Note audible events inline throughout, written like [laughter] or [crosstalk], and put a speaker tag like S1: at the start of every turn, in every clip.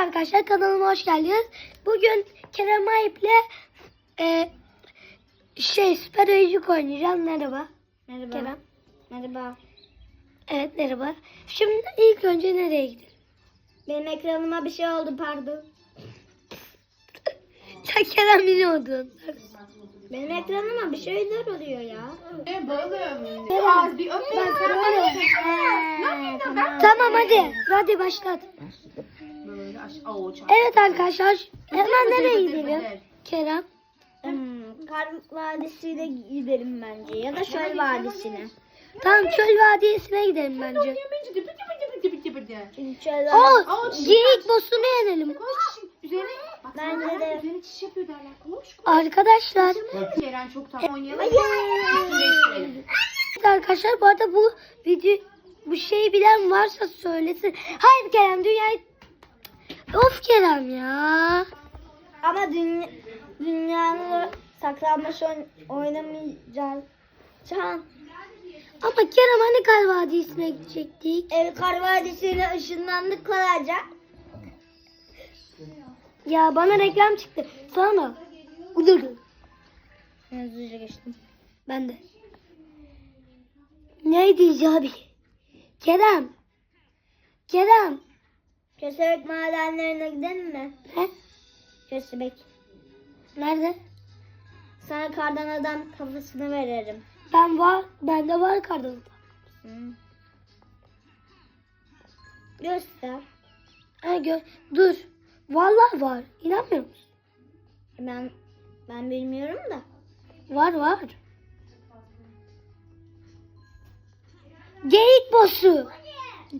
S1: arkadaşlar kanalıma hoş geldiniz. Bugün Kerem Ayıp'le e, şey süper oyuncuk oynayacağım. Merhaba.
S2: Merhaba.
S1: Kerem.
S2: Merhaba.
S1: Evet merhaba. Şimdi ilk önce nereye gidelim?
S2: Benim ekranıma bir şey oldu pardon.
S1: Sen Kerem biliyordun.
S2: Benim ekranıma bir şeyler oluyor ya.
S3: E balım.
S1: Kerem.
S3: Az bir öp.
S1: Bak böyle.
S2: Tamam.
S1: Tamam hadi. Hadi başlat.
S3: Böyle aş avuç.
S1: Evet arkadaşlar. Hemen nereye gidelim? Kerem.
S2: Hmm, Kar Vadisi'ne gidelim bence ya da Şöl Vadisi'ne.
S1: Tamam çöl vadisine gidelim bence.
S2: Çöl
S1: O
S3: Aa,
S1: geyik boss'unu yenelim.
S3: Üzerine bak
S2: Bence
S3: Bence
S2: de.
S3: Üzerine çiş yapıyor derler. Koş koş.
S1: Arkadaşlar.
S3: Ceren çok oynayalım.
S1: Evet arkadaşlar bu arada bu video bu şeyi bilen varsa söylesin. Hayır Kerem dünyayı Of Kerem ya.
S2: Ama dünya, dünyanın saklanmış oyn oynamayacağız. Can.
S1: Ama Kerem hani Kar Vadisi'ne gidecektik.
S2: Evet Kar Vadisi'ne ışınlandık kolayca.
S1: Ya bana reklam çıktı. Sana. Dur.
S2: Hızlıca geçtim.
S1: Ben de. Neydi abi? Kerem. Kerem.
S2: Köstebek madenlerine gidelim mi?
S1: He?
S2: Köstebek.
S1: Nerede?
S2: Sana kardan adam kafasını veririm.
S1: Ben var. Bende var kardan.
S2: Hı. Göster.
S1: Ha, gö dur. Vallahi var. İnanmıyor musun?
S2: Ben ben bilmiyorum da.
S1: Var var. Geyik.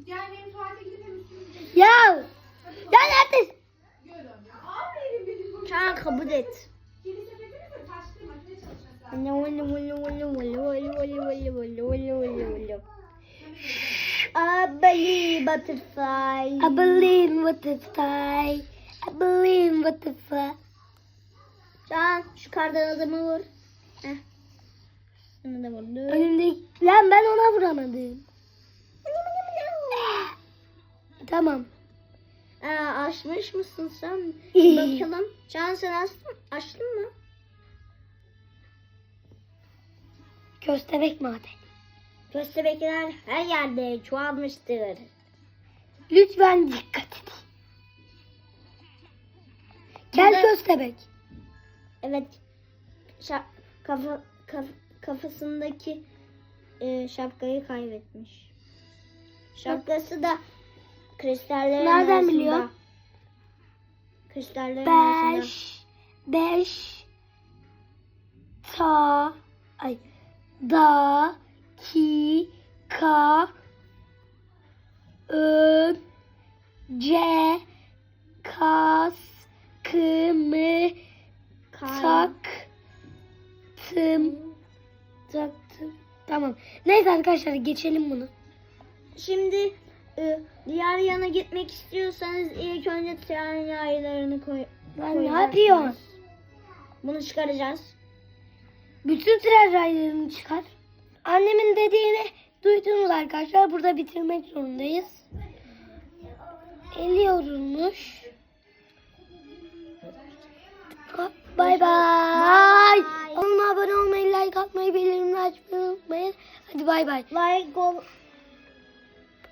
S3: Gel benim tuvalete üstümü
S1: Ya. Ya neredesin?
S2: Çağ kabul et. Valla valla valla valla valla valla. Abali butterfly.
S1: I believe butterfly. Believe in butterfly.
S2: Can şu kardan adamı vur. Heh. Şunu da vurdu.
S1: Önümdeki... Lan ben ona vuramadım. Tamam.
S2: Aa, açmış mısın sen? [laughs] Bakalım. Can sen açtın, açtın mı?
S1: Köstebek maden.
S2: Köstebekler her yerde çoğalmıştır.
S1: Lütfen dikkat köstebek.
S2: Evet. Şa- kafa, kaf- kafasındaki e, şapkayı kaybetmiş. Şapkası da kristallerin
S1: Nereden
S2: arasında.
S1: biliyor?
S2: Kristallerin arasında.
S1: Beş. Beş. Ta. Ay. Da. Ki. Ka. Ö. Ce. Kas. Kımı.
S2: Kar-
S1: Tak. Tım. Taktım. Tamam. Neyse arkadaşlar geçelim bunu.
S2: Şimdi e, diğer yana gitmek istiyorsanız ilk önce tren yaylarını koy.
S1: Lan ne yapıyorsun?
S2: Bunu çıkaracağız.
S1: Bütün tren raylarını çıkar. Annemin dediğini duydunuz arkadaşlar. Burada bitirmek zorundayız. Eliyormuş. Ha, Hadi bay bay.
S2: Like ol,